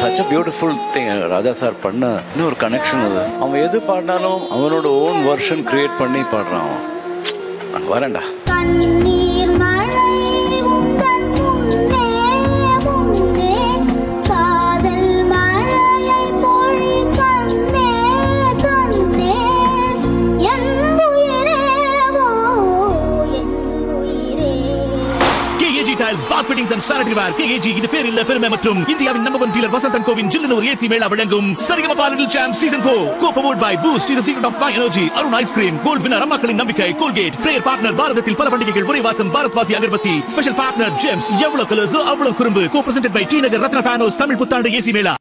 Such a beautiful thing Raja sir பண்ண இன்னொரு connection அது. அவன் எது பாடினாலும் அவனோட ஓன் வெர்ஷன் கிரியேட் பண்ணி பாடுறான் அவன். வரேன்டா. Tiles bath fittings and sanitary ware KAG இது பேர் இல்ல பெருமை மற்றும் இந்தியாவின் நம்பர் ஒன் டீலர் வசந்தன் கோவின் ஜில்லுனூர் ஏசி மேளா வழங்கும் சரிகமபா லிட்டில் சாம்ப் சீசன் 4 கோபவோட் பை பூஸ்ட் இது secret of my energy Arun ice cream gold winner அம்மாக்களின் நம்பிக்கை கோல்கேட் பிரேயர் பார்ட்னர் பாரதத்தில் பல பண்டிகைகள் ஒரே வாசம் Bharat Vasi agarbatti special partner Gems எவ்வளவு கலர்ஸ் அவ்வளவு குறும்பு co presented by T Nagar Ratna ஃபேனோஸ் Tamil புத்தாண்டு ஏசி மேளா.